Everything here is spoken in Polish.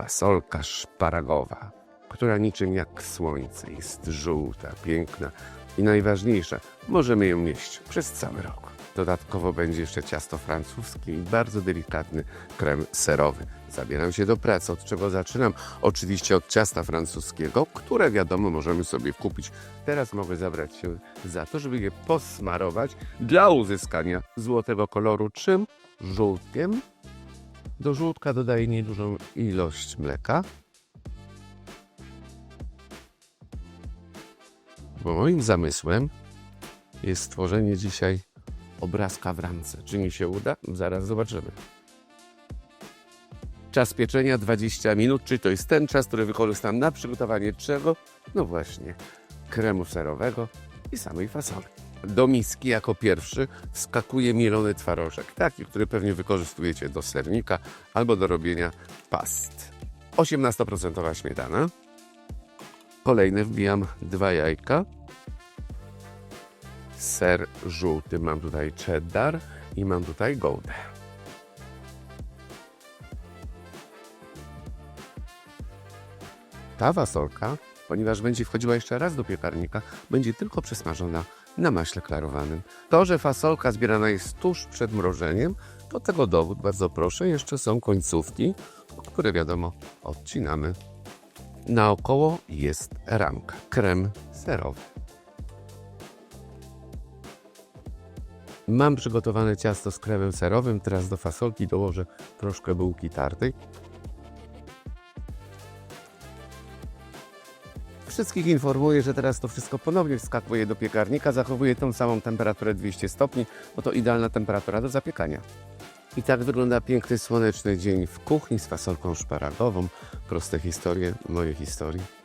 fasolka szparagowa, która niczym jak słońce jest żółta, piękna i najważniejsza, możemy ją jeść przez cały rok. Dodatkowo będzie jeszcze ciasto francuskie i bardzo delikatny krem serowy. Zabieram się do pracy, od czego zaczynam? Oczywiście od ciasta francuskiego, które wiadomo możemy sobie kupić. Teraz mogę zabrać się za to, żeby je posmarować dla uzyskania złotego koloru. Czym? Żółtkiem. Do żółtka dodaję niedużą ilość mleka. Bo moim zamysłem jest stworzenie dzisiaj obrazka w ramce. Czy mi się uda? Zaraz zobaczymy. Czas pieczenia 20 minut, czyli to jest ten czas, który wykorzystam na przygotowanie czego? No właśnie, kremu serowego i samej fasoli. Do miski jako pierwszy wskakuje mielony twarożek, taki, który pewnie wykorzystujecie do sernika albo do robienia past. 18% śmietana. Kolejne wbijam dwa jajka. Ser żółty, mam tutaj cheddar i mam tutaj goudę. Ta fasolka, ponieważ będzie wchodziła jeszcze raz do piekarnika, będzie tylko przesmażona na maśle klarowanym. To, że fasolka zbierana jest tuż przed mrożeniem, to tego dowód, bardzo proszę. Jeszcze są końcówki, które wiadomo odcinamy. Naokoło jest ramka, krem serowy. Mam przygotowane ciasto z kremem serowym, teraz do fasolki dołożę troszkę bułki tartej. Wszystkich informuję, że teraz to wszystko ponownie wskakuje do piekarnika, zachowuje tą samą temperaturę 200 stopni, bo to idealna temperatura do zapiekania. I tak wygląda piękny słoneczny dzień w kuchni z fasolką szparagową. Proste historie, moje historie.